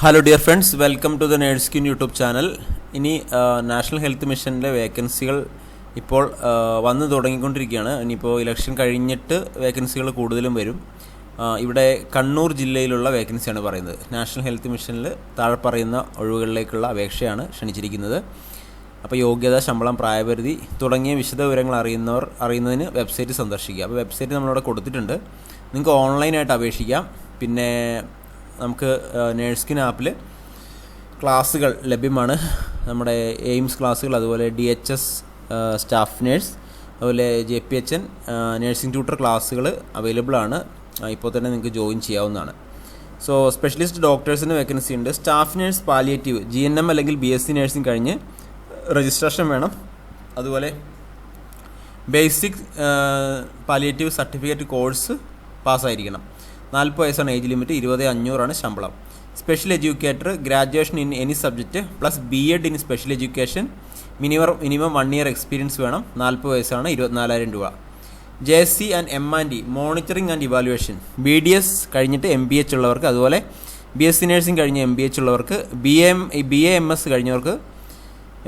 Hello dear friends welcome to the nurse kin YouTube channel ഇനി national health മിഷന്റെ വേക്കൻസികൾ ഇപ്പോൾ വന്ന് വന്നു തുടങ്ങിക്കൊണ്ടിരിക്കുകയാണ്. ഇനിയിപ്പോൾ ഇലക്ഷൻ കഴിഞ്ഞിട്ട് വേക്കൻസികൾ കൂടുതലും വരും. ഇവിടെ കണ്ണൂർ ജില്ലയിലുള്ള വേക്കൻസിയാണ് പറയുന്നത്. നാഷണൽ ഹെൽത്ത് മിഷനിൽ താഴെ പറയുന്ന ഒഴിവുകളിലേക്കുള്ള അപേക്ഷയാണ് ക്ഷണിച്ചിരിക്കുന്നത്. അപ്പോൾ യോഗ്യത ശമ്പളം പ്രായപരിധി തുടങ്ങിയ വിശദ വിവരങ്ങൾ അറിയുന്നവർ അറിയുന്നതിന് വെബ്സൈറ്റ് സന്ദർശിക്കുക. അപ്പോൾ വെബ്സൈറ്റ് നമ്മളിവിടെ കൊടുത്തിട്ടുണ്ട്. നിങ്ങൾക്ക് ഓൺലൈനായിട്ട് അപേക്ഷിക്കാം. പിന്നെ നമുക്ക് നേഴ്സ്കിൻ ആപ്പിൽ ക്ലാസ്സുകൾ ലഭ്യമാണ്. നമ്മുടെ എയിംസ് ക്ലാസ്സുകൾ അതുപോലെ D H S staff nurse അതുപോലെ J P H N nursing tutor ക്ലാസ്സുകൾ അവൈലബിൾ ആണ് ഇപ്പോൾ തന്നെ നിങ്ങൾക്ക് ജോയിൻ ചെയ്യാവുന്നതാണ്. സോ സ്പെഷ്യലിസ്റ്റ് ഡോക്ടേഴ്സിന് വേക്കൻസി ഉണ്ട്. Staff nurse palliative G N M അല്ലെങ്കിൽ ബി എസ് സി നേഴ്സിംഗ് കഴിഞ്ഞ് രജിസ്ട്രേഷൻ വേണം. അതുപോലെ ബേസിക് പാലിയേറ്റീവ് സർട്ടിഫിക്കറ്റ് കോഴ്സ് പാസ്സായിരിക്കണം. നാൽപ്പത് വയസ്സാണ് ഏജ് ലിമിറ്റ് ഇരുപത് അഞ്ഞൂറാണ് ശമ്പളം. Special educator graduation in any subject plus B Ed in special education minimum minimum one year experience വേണം നാൽപ്പത് വയസ്സാണ് ഇരുപത്തിനാലായിരം രൂപ. J S C and M and D monitoring and evaluation B D S കഴിഞ്ഞിട്ട് M B H ഉള്ളവർക്ക് അതുപോലെ B S C nursing കഴിഞ്ഞ് M B H ഉള്ളവർക്ക് B M B A M S കഴിഞ്ഞവർക്ക്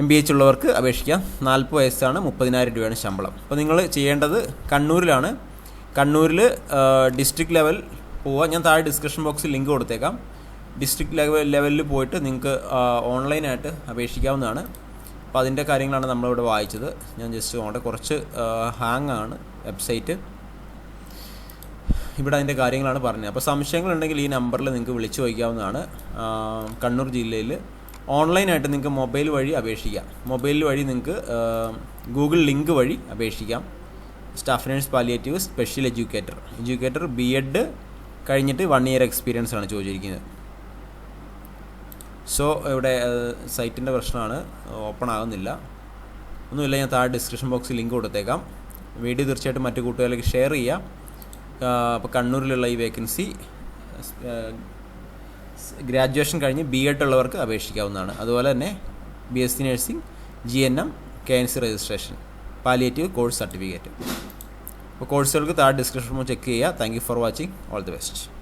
M B H ഉള്ളവർക്ക് അപേക്ഷിക്കാം. നാൽപ്പത് വയസ്സാണ് മുപ്പതിനായിരം രൂപയാണ് ശമ്പളം. അപ്പോൾ നിങ്ങൾ ചെയ്യേണ്ടത് കണ്ണൂരിലാണ്. കണ്ണൂരിൽ ഡിസ്ട്രിക്ട് ലെവൽ പോവുക ഞാൻ താഴെ ഡിസ്ക്രിപ്ഷൻ ബോക്സിൽ ലിങ്ക് കൊടുത്തേക്കാം. ഡിസ്ട്രിക്ട് ലെവൽ ലെവലിൽ പോയിട്ട് നിങ്ങൾക്ക് ഓൺലൈനായിട്ട് അപേക്ഷിക്കാവുന്നതാണ്. അപ്പോൾ അതിന്റെ കാര്യങ്ങളാണ് നമ്മളിവിടെ വായിച്ചത്. ഞാൻ ജസ്റ്റ് അവിടെ കുറച്ച് ഹാങ് ആണ് വെബ്സൈറ്റ് ഇവിടെ അതിന്റെ കാര്യങ്ങളാണ് പറഞ്ഞത്. അപ്പോൾ സംശയങ്ങളുണ്ടെങ്കിൽ ഈ നമ്പറിൽ നിങ്ങൾക്ക് വിളിച്ചു ചോദിക്കാവുന്നതാണ്. കണ്ണൂർ ജില്ലയിൽ ഓൺലൈനായിട്ട് നിങ്ങൾക്ക് മൊബൈൽ വഴി അപേക്ഷിക്കാം. മൊബൈൽ വഴി നിങ്ങൾക്ക് ഗൂഗിൾ ലിങ്ക് വഴി അപേക്ഷിക്കാം. Staff nurse palliative special educator educator B Ed കഴിഞ്ഞിട്ട് വൺ ഇയർ എക്സ്പീരിയൻസ് ആണ് ചോദിച്ചിരിക്കുന്നത്. സോ ഇവിടെ സൈറ്റിന്റെ പ്രശ്നമാണ്. ഓപ്പൺ ആകുന്നില്ല. ഒന്നുമില്ല ഞാൻ താഴെ ഡിസ്ക്രിപ്ഷൻ ബോക്സിൽ ലിങ്ക് കൊടുത്തേക്കാം. വീഡിയോ തീർച്ചയായിട്ടും മറ്റു കൂട്ടുകാരിലേക്ക് ഷെയർ ചെയ്യാം. അപ്പോൾ കണ്ണൂരിലുള്ള ഈ വേക്കൻസി ഗ്രാജുവേഷൻ കഴിഞ്ഞ് ബി എഡ് ഉള്ളവർക്ക് അപേക്ഷിക്കാവുന്നതാണ്. അതുപോലെ തന്നെ B S C nursing G N M K N C registration palliative course certificate അപ്പോൾ കോഴ്സുകൾക്ക് താഴെ ഡിസ്ക്രിപ്ഷൻ ചെക്ക് ചെയ്യുക. Thank for watching all the best